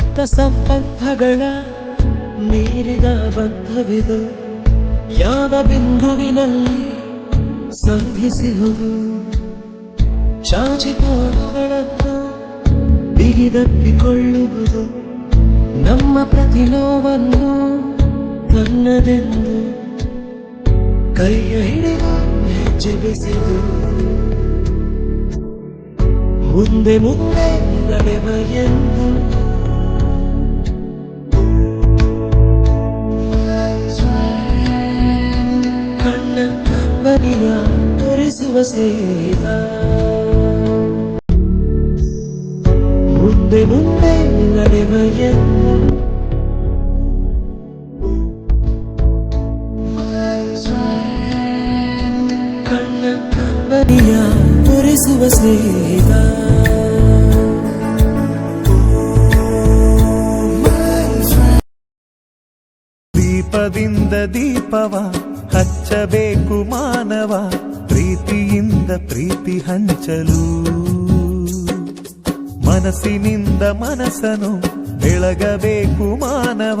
ರಕ್ತ ಸಂಬಂಧಗಳ ಮೀರಿದ ಬಂಧವಿದು. ಯಾವ ಬಿಂದುವಿನಲ್ಲಿ ಚಾಚಿ ಕೋಣಗಳನ್ನ ಬಿಗಿದಪ್ಪಿಕೊಳ್ಳುವುದು ನಮ್ಮ ಪ್ರತಿ ನೋವನ್ನು ತನ್ನದೆಂದು ಕೈಯ ಹಿಡಿದು ಹೆಜ್ಜೆ ಬೆಸೆದು ಮುಂದೆ ಮುಂದೆ ನಡೆವ ಎಂದು ಬನಿಯ ತೋರಿಸುವ ಸೇದ ಮುಂದೆ ಮುಂದೆ ನಡೆವ ಎಂದು ಕಣ್ಣ ಬನಿಯ ತೋರಿಸುವ ಸ್ನೇಹಿತ ದೀಪದಿಂದ ದೀಪವ ಹಚ್ಚಬೇಕು ಮಾನವ ಪ್ರೀತಿಯಿಂದ ಪ್ರೀತಿ ಹಂಚಲು. ಮನಸ್ಸಿನಿಂದ ಮನಸ್ಸನು ಬೆಳಗಬೇಕು ಮಾನವ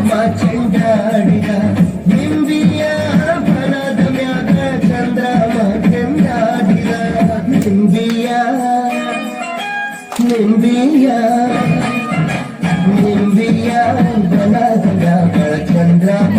ಚಂದ್ರಮ ಚಂದ್ರಾಡಿದ ನಿಂಬಿಯ ಬಲದಮ್ಯಾಗ ಚಂದ್ರಮ ಚಂದ್ರಾಡಿದ ನಿಂಬಿಯ ನಿಂಬಿಯ ನಿಂಬಿಯ ಬಲದಮ್ಯಾಗಳ ಚಂದ್ರಮ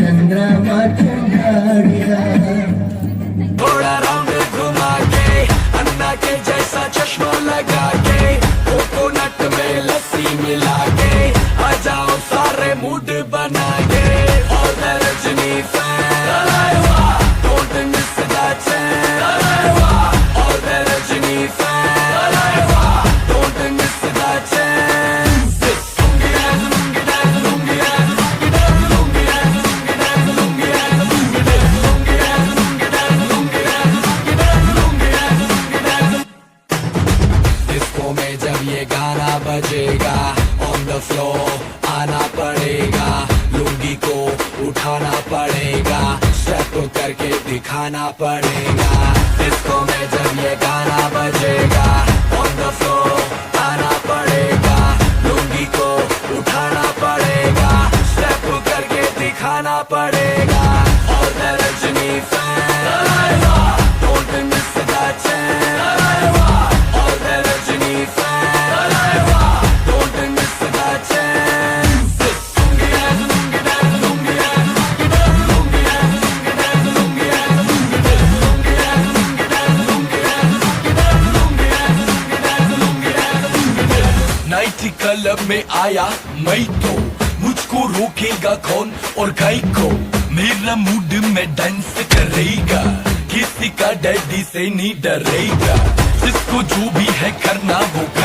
पड़ेगा। स्टेप करके दिखाना पड़ेगा। डिस्को में जब ये गाना बजेगा। ऑन द फ्लोर आना पड़ेगा। लुंगी को उठाना पड़ेगा। स्टेप करके दिखाना पड़ेगा। क्लब में आया मई तो मुझको रोकेगा कौन और गाय को? मेरा मूड में डांस करेगा। किसी का डैडी से नहीं डरेगा। जिसको जो भी है करना वो कर